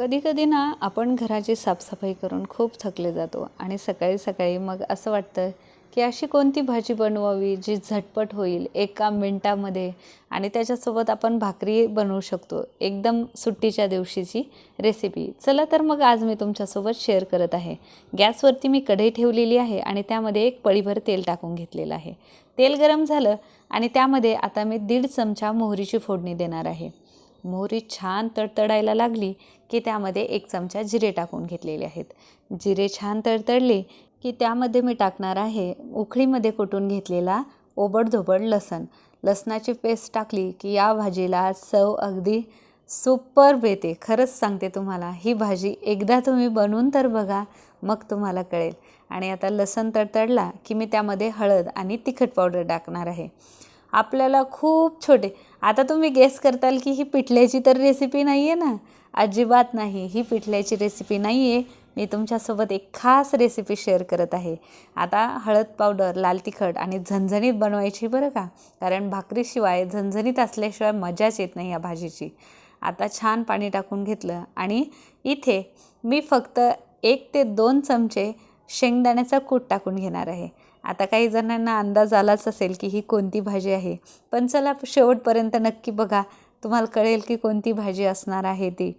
कधीकधी ना आपण घराची साफसफाई करून खूप थकले जातो आणि सकाळी सकाळी मग असं वाटतं की अशी कोणती भाजी बनवावी जी झटपट होईल एका मिनटामध्ये आणि त्याच्यासोबत आपण भाकरी बनवू शकतो. एकदम सुट्टीच्या दिवशीची रेसिपी चला तर मग आज मी तुमच्यासोबत शेअर करत आहे. गॅसवरती मी कढई ठेवलेली आहे आणि त्यामध्ये एक पळीभर तेल टाकून घेतलेलं आहे. तेल गरम झालं आणि त्यामध्ये आता मी दीड चमचा मोहरीची फोडणी देणार आहे. मोहरी छान तडतडायला लागली की त्यामध्ये एक चमचा जिरे टाकून घेतलेले आहेत. जिरे छान तडतडले की त्यामध्ये मी टाकणार आहे उखळीमध्ये कुटून घेतलेला ओबडधोबड लसण. लसणाची पेस्ट टाकली की या भाजीला चव अगदी सुपर येते खरंच सांगते तुम्हाला ही भाजी एकदा तुम्ही बनवून तर बघा मग तुम्हाला कळेल. आणि आता लसण तडतडला की मी त्यामध्ये हळद आणि तिखट पावडर टाकणार आहे. आपल्याला खूप छोटे आता तुम्ही गेस करताल की ही पिठल्याची तर रेसिपी नाही आहे ना? अजिबात नाही. ही पिठल्याची रेसिपी नाही आहे मी तुमच्यासोबत एक खास रेसिपी शेअर करत आहे. आता हळद पावडर लाल तिखट आणि झणझणीत बनवायची बरं का? कारण भाकरीशिवाय झणझणीत असल्याशिवाय मजाच येत नाही या भाजीची. आता छान पाणी टाकून घेतलं आणि इथे मी फक्त एक ते दोन चमचे शेंगदाण्याचा कूट टाकून घेणार आहे. आता काही जणांना अंदाज आलाच असेल की ही कोणती भाजी आहे. पण चला शेवटपर्यंत नक्की बघा तुम्हाला कळेल की कोणती भाजी असणार आहे ती.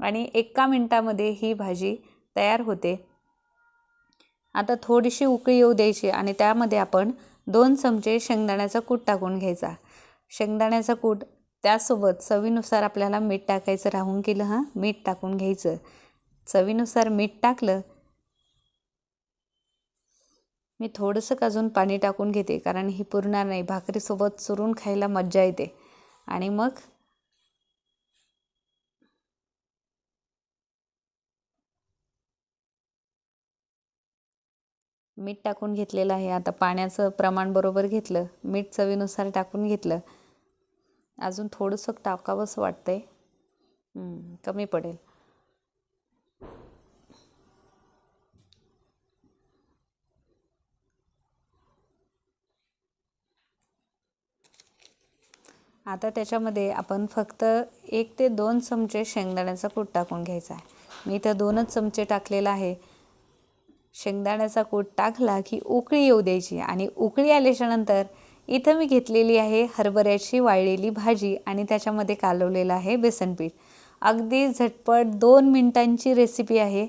आणि एका मिनटामध्ये ही भाजी तयार होते. आता थोडीशी उकळी येऊ द्यायची आणि त्यामध्ये आपण दोन चमचे शेंगदाण्याचा कूट टाकून घ्यायचा. शेंगदाण्याचा कूट त्यासोबत चवीनुसार आपल्याला मीठ टाकायचं. राहून केलं हां? मीठ टाकून घ्यायचं. चवीनुसार मीठ टाकलं मी थोडंसं अजून पाणी टाकून घेते कारण ही पुरणार नाही. भाकरीसोबत चुरून खायला मज्जा येते. आणि मग? मीठ टाकून घेतलेलं आहे. आता पाण्याचं प्रमाण बरोबर घेतलं. मीठ चवीनुसार टाकून घेतलं. अजून थोडंसं टाकावंसं वाटतंय. कमी पडेल. आता त्याच्यामध्ये आपण फक्त एक ते दोन चमचे शेंगदाण्याचा कूट टाकून घ्यायचा आहे. मी इथं दोनच चमचे टाकलेला आहे. शेंगदाण्याचा कूट टाकला की उकळी येऊ द्यायची आणि उकळी आल्याच्यानंतर इथं मी घेतलेली आहे हरभऱ्याची वाळलेली भाजी आणि त्याच्यामध्ये कालवलेलं आहे बेसनपीठ. अगदी झटपट दोन मिनटांची रेसिपी आहे.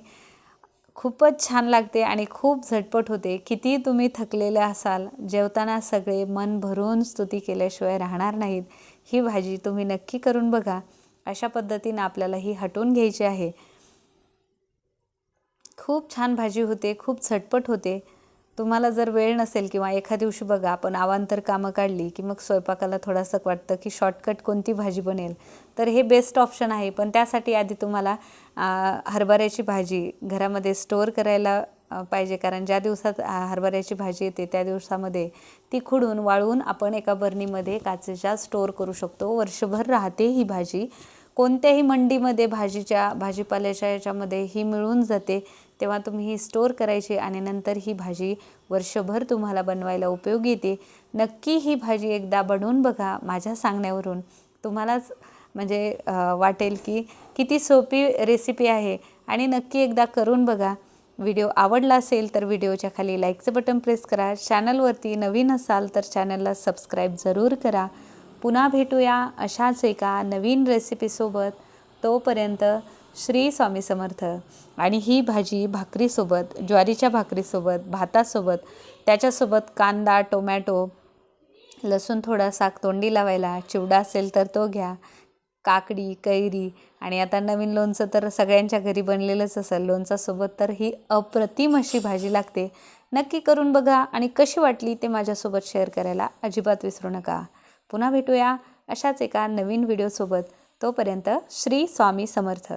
खूपच छान लागते आणि खूप झटपट होते. कितीही तुम्ही थकलेले असाल जेवताना सगळे मन भरून स्तुती केल्याशिवाय राहणार नाहीत ही भाजी तुम्ही नक्की करून बघा. अशा पद्धतीनं आपल्याला ही हटवून घ्यायची आहे. खूप छान भाजी होते खूप झटपट होते. तुम्हाला जर वेळ नसेल किंवा एखाद्या दिवशी बघा आपण आवांतर कामं काढली की मग स्वयंपाकाला थोडंसं वाटतं की शॉर्टकट कोणती भाजी बनेल. तर हे बेस्ट ऑप्शन आहे. पण त्यासाठी आधी तुम्हाला हरभऱ्याची भाजी घरामध्ये स्टोअर करायला पाहिजे. कारण ज्या दिवसात हरभऱ्याची भाजी येते त्या दिवसामध्ये ती खुडून वाळवून आपण एका बर्नीमध्ये काचेच्या स्टोअर करू शकतो. वर्षभर राहते ही भाजी. कोणत्याही मंडीमध्ये भाजीच्या भाजीपाल्याच्या याच्यामध्ये ही मिळून जाते. तेव्हा तुम्ही ही स्टोअर करायची आणि नंतर ही भाजी वर्षभर तुम्हाला बनवायला उपयोगी येते. नक्की ही भाजी एकदा बनवून बघा माझ्या सांगण्यावरून. तुम्हालाच म्हणजे वाटेल की किती सोपी रेसिपी आहे. आणि नक्की एकदा करून बघा. व्हिडिओ आवडला असेल तर व्हिडिओच्या खाली लाईकचं बटन प्रेस करा. चॅनलवरती नवीन असाल तर चॅनलला सबस्क्राईब जरूर करा. पुन्हा भेटूया अशाच एका नवीन रेसिपीसोबत तोपर्यंत श्री स्वामी समर्थ. आणि ही भाजी भाकरीसोबत ज्वारीच्या भाकरीसोबत भातासोबत त्याच्यासोबत कांदा टोमॅटो लसूण थोडा साग तोंडी लावायला चिवडा असेल तर तो घ्या. काकडी कैरी आणि आता नवीन लोणचं तर सगळ्यांच्या घरी बनलेलंच असेल. लोणचासोबत तर ही अप्रतिम अशी भाजी लागते. नक्की करून बघा आणि कशी वाटली ते माझ्यासोबत शेअर करायला अजिबात विसरू नका. पुन्हा भेटूया अशाच एका नवीन व्हिडिओसोबत. तोपर्यंत श्री स्वामी समर्थ.